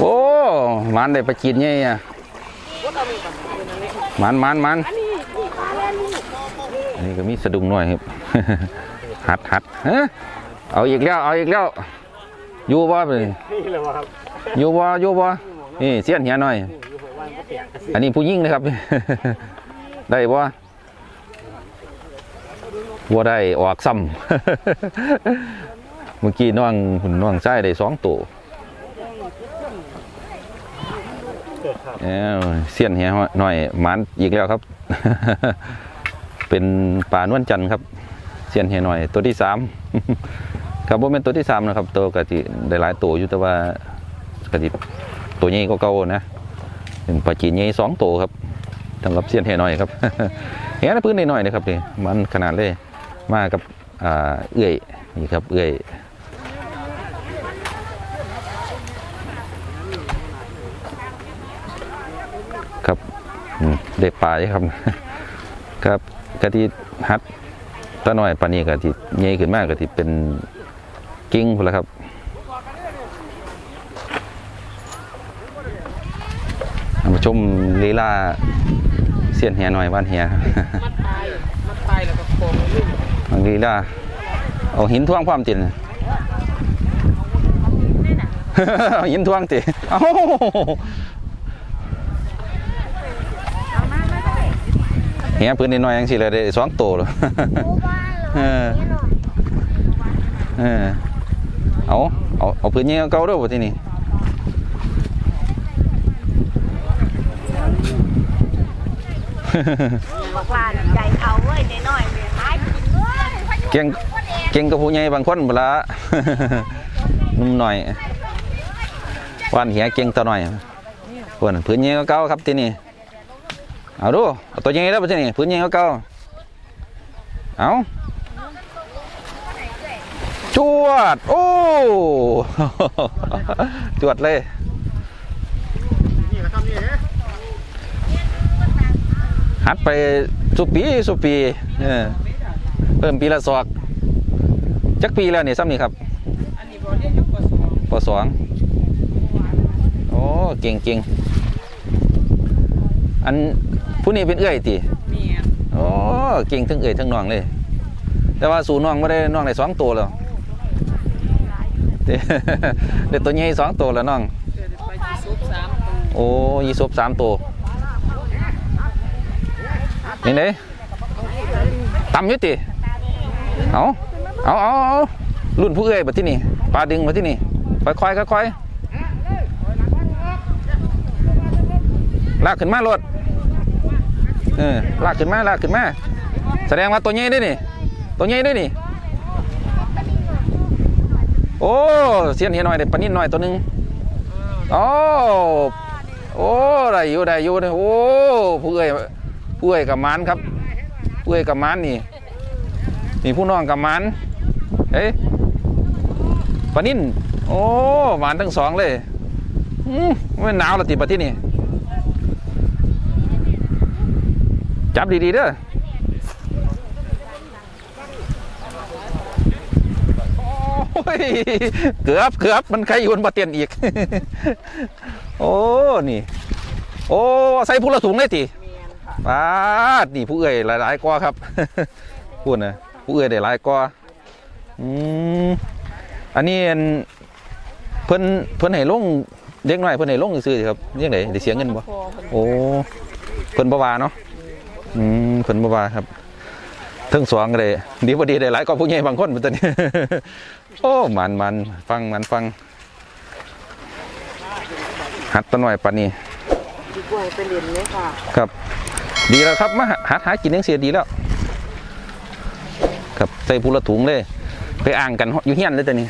โอ้มันได้ไปกินไงอะมันมันมันอันนี้ก็มีสะดุ้งหน่อยครับหัดหัดเฮ้ยเอาอีกแล้วเอาอีกแล้วอยู่บ่ไปนี่เลยวะครับอยู่บ่อยู่บ่นี่เสี้ยนเหียหน่อย อันนี้ผู้หญิงนะครับ ได้บ่บ่ได้ออกซ้ำ เมื่อกี้น้องหุ่นน้องชายได้สองตัวเอ้าเสี้ยนเหียหน่อยหมันอีกแล้วครับ เป็นปลานวลจันทร์ครับเสี้ยนเหียหน่อยตัวที่สามครับบ่เป็นตัวที่สามนะครับ ตัวกะทิได้หลายตัวอยู่แต่ว่ากะทิตัวใหญ่ก็เก่านะเป็นปลาจีนใหญ่สองตัวครับสำหรับเสี้ยนเหียหน่อยครับเหียในพื้นหน่อยนะครับนี่มันขนาดเลยมากับเอื้อยนี่ครับเอื้อยครับอืม ได้ปลาใช่ครับ ครับกะทิฮัดตาหน่อยปลานี้กะทิใหญ่ขึ้นมากกะทิเป็นกิ้งพุ่นละครับมาชมลีลาเสียนเฮียหน่อยบ้านเฮียมัดตายมัดตายแล้วก็โค้งลีลาเอาหินท่วงความตินเอาหินท่วงติเอา เฮียปืนนิดหน่อยยังสิเลยได้สองตัวเลยเออเออเอาเอาเอาพื้นยิงเก่าด้วยบ่ที่นี่บอกว่าใจเขาเว้ยน้อยๆเนี่ยหายไปกินเลยเก่งเก่งกับผู้ใหญ่บางคนเวลานุ่มหน่อยวันเหียเก่งตัวหน่อยเพื่อนพื้นยิงเก่าๆครับที่นี่ เอาดูเอาตัวใหญ่แล้วบ่ที่นี่พื้นยิงเก่าเอาจวด โอ้จวดเลยนี่นะครับนี่เอ๊ะหัดไปสุปีสุปีเออเพิ่มปีละศอกจักปีแล้วนี่ซ้ำนี่ครับอันนี้บอเรียกยุคปสองปสองโอ้ เก่งเก่ง อันผู้นี้เป็นเอื้อยติเมียนโอ้เก่งทั้งเอื้อยทั้งน้องเลย แต่ว่าสู่น้องไม่ได้น้องได้สองตัวแล้วเด้เด็ดตัวใหญ่สองตัวแล้วน้องเกิดไปที่ซุปสามตัวโอ้ยี่สบสามตัวยังไงต่ำอยุติเอาเอาเอาเอารุ่นผู้เอ้ยมาที่นี่ปลาดึงมาที่นี่ค่อยค่อยค่อยค่อยๆ ลากขึ้นมารถเออลากขึ้นมาลากขึ้นมาแสดงว่าตัวใหญ่ด้วยนี่ ตัวใหญ่ด้วยนี่ โอ้เสียนเห็นหน่อยเด็ดปนิ่นหน่อยตัวหนึงโอ้โอ้ได้อยู่ได้อยู่เนี่ยโอ้ผู้เอ้ยผู้เอ้ยกับมันครับผู้เอ้ยกับมันนี่นี่ผู้น้องกับมันเอ้ยปนินโอ้หวานทั้งสองเลยอืมไม่หนาวละติปะที่นี่ จับดีๆเด้อเกือบเกือบมันใครอยู่บนบะเตียนอีก โอ้ นี่ โอ้ ใส่ผู้ละถุงเลยติเมียนปาด นี่ผู้เอ่ยหลายๆกว่าครับ พูดนะผู้เอ่ยได้หลายกว่าอืมอันนี้เพิ่นเพิ่นให้ลงเด็กน้อยเพิ่นให้ลงซื่อครับยังไงได้เสียเงินบ่ โอ้ เพิ่นบ่ว่าเนาะ อืมเพิ่นบ่ว่าครับเทั้งสองก็ได้ดีบ่ดีได้หลายกว่าผู้ใหญ่บางคนเหมือนกันโอ้มันมันฟังมันฟัง หัดตะหน่อยปานนี้ดีกว่าไปเรียนเลยค่ะ ครับ ดีแล้วครับมาหาหากินยังเสียดีแล้ว ครับใส่พูละถุงเลย ไปอ่างกันอยู่เฮียนเลยแต่นี่